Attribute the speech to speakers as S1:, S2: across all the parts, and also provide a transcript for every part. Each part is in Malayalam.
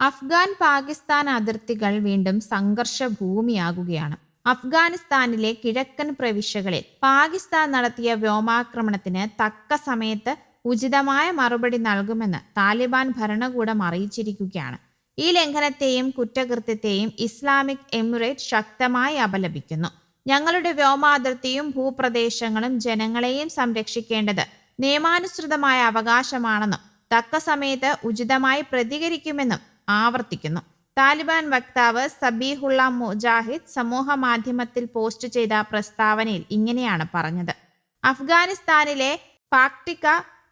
S1: അഫ്ഗാൻ പാകിസ്ഥാൻ അതിർത്തികൾ വീണ്ടും സംഘർഷ ഭൂമിയാകുകയാണ് അഫ്ഗാനിസ്ഥാനിലെ കിഴക്കൻ പ്രവിശ്യകളിൽ പാകിസ്ഥാൻ നടത്തിയ വ്യോമാക്രമണത്തിന് തക്ക സമയത്ത് ഉചിതമായ മറുപടി നൽകുമെന്ന് താലിബാൻ ഭരണകൂടം അറിയിച്ചിരിക്കുകയാണ്. ഈ ലംഘനത്തെയും കുറ്റകൃത്യത്തെയും ഇസ്ലാമിക് എമിറേറ്റ് ശക്തമായി അപലപിക്കുന്നു. ഞങ്ങളുടെ വ്യോമാതിർത്തിയും ഭൂപ്രദേശങ്ങളും ജനങ്ങളെയും സംരക്ഷിക്കേണ്ടത് നിയമാനുസൃതമായ അവകാശമാണെന്നും തക്ക സമയത്ത് ഉചിതമായി പ്രതികരിക്കുമെന്നും ആവർത്തിക്കുന്നു. താലിബാൻ വക്താവ് സബീഹുള്ള മുജാഹിദ് സമൂഹ മാധ്യമത്തിൽ പോസ്റ്റ് ചെയ്ത പ്രസ്താവനയിൽ ഇങ്ങനെയാണ് പറഞ്ഞത്. അഫ്ഗാനിസ്ഥാനിലെ പാക്ടിക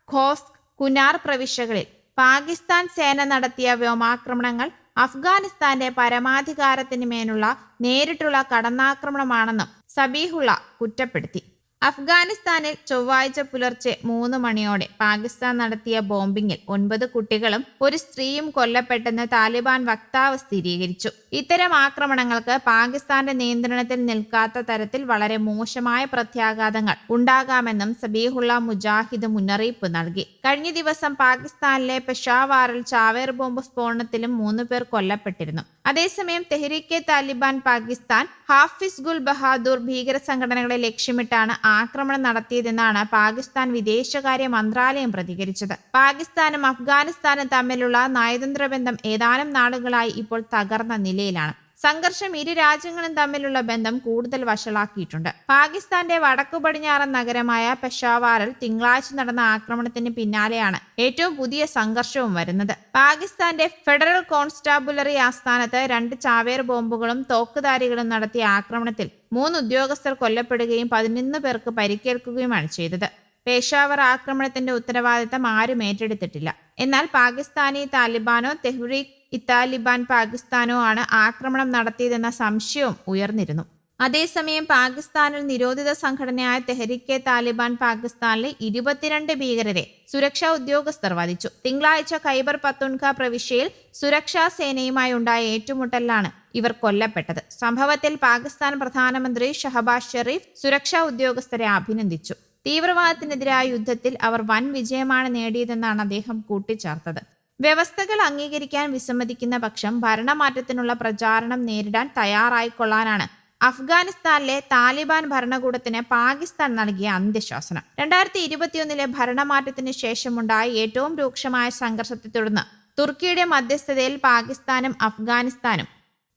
S1: ഖോസ്ക് കുനാർ പ്രവിശ്യകളിൽ പാകിസ്ഥാൻ സേന നടത്തിയ വ്യോമാക്രമണങ്ങൾ അഫ്ഗാനിസ്ഥാന്റെ പരമാധികാരത്തിന് മേലുള്ള നേരിട്ടുള്ള കടന്നാക്രമണമാണെന്നും സബീഹുള്ള കുറ്റപ്പെടുത്തി. അഫ്ഗാനിസ്ഥാനിൽ ചൊവ്വാഴ്ച പുലർച്ചെ മൂന്ന് മണിയോടെ പാകിസ്ഥാൻ നടത്തിയ ബോംബിങ്ങിൽ ഒൻപത് കുട്ടികളും ഒരു സ്ത്രീയും കൊല്ലപ്പെട്ടെന്ന് താലിബാൻ വക്താവ് സ്ഥിരീകരിച്ചു. ഇത്തരം ആക്രമണങ്ങൾക്ക് പാകിസ്ഥാന്റെ നിയന്ത്രണത്തിൽ നിൽക്കാത്ത തരത്തിൽ വളരെ മോശമായ പ്രത്യാഘാതങ്ങൾ ഉണ്ടാകാമെന്നും സബീഹുള്ള മുജാഹിദ് മുന്നറിയിപ്പ് നൽകി. കഴിഞ്ഞ ദിവസം പാകിസ്ഥാനിലെ പെഷാവാറിൽ ചാവേർ ബോംബ് സ്ഫോടനത്തിലും മൂന്ന് പേർ കൊല്ലപ്പെട്ടിരുന്നു. അതേസമയം തെഹ്രീക്കെ താലിബാൻ പാകിസ്ഥാൻ ഹാഫിസ് ഗുൽ ബഹാദൂർ ഭീകര സംഘടനകളെ ലക്ഷ്യമിട്ടാണ് ആക്രമണം നടത്തിയതെന്നാണ് പാകിസ്ഥാൻ വിദേശകാര്യ മന്ത്രാലയം പ്രതികരിച്ചത്. പാകിസ്ഥാനും അഫ്ഗാനിസ്ഥാനും തമ്മിലുള്ള നയതന്ത്ര ബന്ധം ഏതാനും നാളുകളായി ഇപ്പോൾ തകർന്ന നിലയിലാണ്. സംഘർഷം ഇരു രാജ്യങ്ങളും തമ്മിലുള്ള ബന്ധം കൂടുതൽ വഷളാക്കിയിട്ടുണ്ട്. പാകിസ്ഥാന്റെ വടക്കു പടിഞ്ഞാറൻ നഗരമായ പെഷാവാറിൽ തിങ്കളാഴ്ച നടന്ന ആക്രമണത്തിന് പിന്നാലെയാണ് ഏറ്റവും പുതിയ സംഘർഷവും വരുന്നത്. പാകിസ്ഥാന്റെ ഫെഡറൽ കോൺസ്റ്റാബുലറി ആസ്ഥാനത്ത് രണ്ട് ചാവേർ ബോംബുകളും തോക്കുധാരികളും നടത്തിയ ആക്രമണത്തിൽ മൂന്ന് ഉദ്യോഗസ്ഥർ കൊല്ലപ്പെടുകയും പതിനൊന്ന് പേർക്ക് പരിക്കേൽക്കുകയുമാണ് ചെയ്തത്. പേഷാവർ ആക്രമണത്തിന്റെ ഉത്തരവാദിത്തം ആരും ഏറ്റെടുത്തിട്ടില്ല. എന്നാൽ പാകിസ്ഥാനി താലിബാനോ തെഹ്രീഖ് ഇത്താലിബാൻ പാകിസ്ഥാനോ ആണ് ആക്രമണം നടത്തിയതെന്ന സംശയവും ഉയർന്നിരുന്നു. അതേസമയം പാകിസ്ഥാനിൽ നിരോധിത സംഘടനയായ തെഹരിക്കെ താലിബാൻ പാകിസ്ഥാനിലെ ഇരുപത്തിരണ്ട് ഭീകരരെ സുരക്ഷാ ഉദ്യോഗസ്ഥർ വധിച്ചു. തിങ്കളാഴ്ച ഖൈബർ പത്തുൻഖ പ്രവിശ്യയിൽ സുരക്ഷാ സേനയുമായി ഉണ്ടായ ഏറ്റുമുട്ടലിലാണ് ഇവർ കൊല്ലപ്പെട്ടത്. സംഭവത്തിൽ പാകിസ്ഥാൻ പ്രധാനമന്ത്രി ഷഹബാസ് ഷെറീഫ് സുരക്ഷാ ഉദ്യോഗസ്ഥരെ അഭിനന്ദിച്ചു. തീവ്രവാദത്തിനെതിരായ യുദ്ധത്തിൽ അവർ വൻ വിജയമാണ് നേടിയതെന്നാണ് അദ്ദേഹം കൂട്ടിച്ചേർത്തത്. വ്യവസ്ഥകൾ അംഗീകരിക്കാൻ വിസമ്മതിക്കുന്ന പക്ഷം ഭരണമാറ്റത്തിനുള്ള പ്രചാരണം നേരിടാൻ തയ്യാറായിക്കൊള്ളാനാണ്. അഫ്ഗാനിസ്ഥാനിലെ താലിബാൻ ഭരണകൂടത്തിന് പാകിസ്ഥാൻ നൽകിയ അന്ത്യശാസനം. രണ്ടായിരത്തി ഇരുപത്തിയൊന്നിലെ ഭരണമാറ്റത്തിന് ശേഷമുണ്ടായ ഏറ്റവും രൂക്ഷമായ സംഘർഷത്തെ തുടർന്ന് തുർക്കിയുടെ മധ്യസ്ഥതയിൽ പാകിസ്ഥാനും അഫ്ഗാനിസ്ഥാനും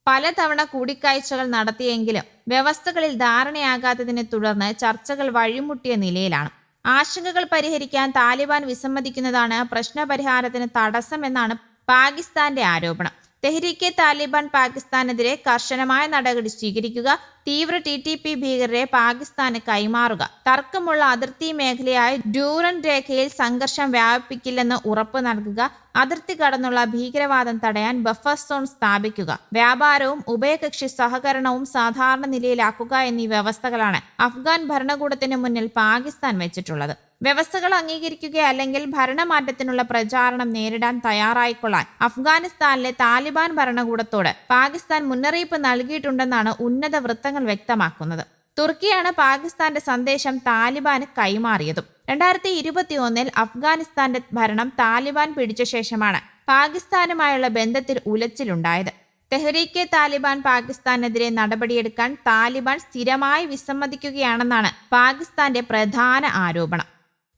S1: പലതവണ കൂടിക്കാഴ്ചകൾ നടത്തിയെങ്കിലും വ്യവസ്ഥകളിൽ ധാരണയാകാത്തതിനെ തുടർന്ന് ചർച്ചകൾ വഴിമുട്ടിയ നിലയിലാണ്. ആശങ്കകൾ പരിഹരിക്കാൻ താലിബാൻ വിസമ്മതിക്കുന്നതാണ് പ്രശ്നപരിഹാരത്തിന് തടസ്സമെന്നാണ് പാകിസ്ഥാന്റെ ആരോപണം. തെഹ്രീക്കെ താലിബാൻ പാകിസ്ഥാനെതിരെ കർശനമായ നടപടി സ്വീകരിക്കുക തീവ്ര ടി ടി പി ഭീകരരെ പാകിസ്ഥാന് കൈമാറുക. തർക്കമുള്ള അതിർത്തി മേഖലയായ ഡ്യൂറൻ രേഖയിൽ സംഘർഷം വ്യാപിപ്പിക്കില്ലെന്ന് ഉറപ്പ് നൽകുക അതിർത്തി കടന്നുള്ള ഭീകരവാദം തടയാൻ ബഫർ സോൺ സ്ഥാപിക്കുക. വ്യാപാരവും ഉഭയകക്ഷി സഹകരണവും സാധാരണ നിലയിലാക്കുക എന്നീ വ്യവസ്ഥകളാണ് അഫ്ഗാൻ ഭരണകൂടത്തിന് മുന്നിൽ പാകിസ്ഥാൻ വെച്ചിട്ടുള്ളത്. വ്യവസ്ഥകൾ അംഗീകരിക്കുക അല്ലെങ്കിൽ ഭരണമാറ്റത്തിനുള്ള പ്രചാരണം നേരിടാൻ തയ്യാറായിക്കൊള്ളാൻ. അഫ്ഗാനിസ്ഥാനിലെ താലിബാൻ ഭരണകൂടത്തോട് പാകിസ്ഥാൻ മുന്നറിയിപ്പ് നൽകിയിട്ടുണ്ടെന്നാണ് ഉന്നത വൃത്തങ്ങൾ വ്യക്തമാക്കുന്നത്. തുർക്കിയാണ് പാകിസ്ഥാന്റെ സന്ദേശം താലിബാന് കൈമാറിയതും. രണ്ടായിരത്തി ഇരുപത്തി ഒന്നിൽ അഫ്ഗാനിസ്ഥാന്റെ ഭരണം താലിബാൻ പിടിച്ച ശേഷമാണ് പാകിസ്ഥാനുമായുള്ള ബന്ധത്തിൽ ഉലച്ചിലുണ്ടായത്. തെഹ്രീക്കെ താലിബാൻ പാകിസ്ഥാനെതിരെ നടപടിയെടുക്കാൻ താലിബാൻ സ്ഥിരമായി വിസമ്മതിക്കുകയാണെന്നാണ് പാകിസ്ഥാന്റെ പ്രധാന ആരോപണം.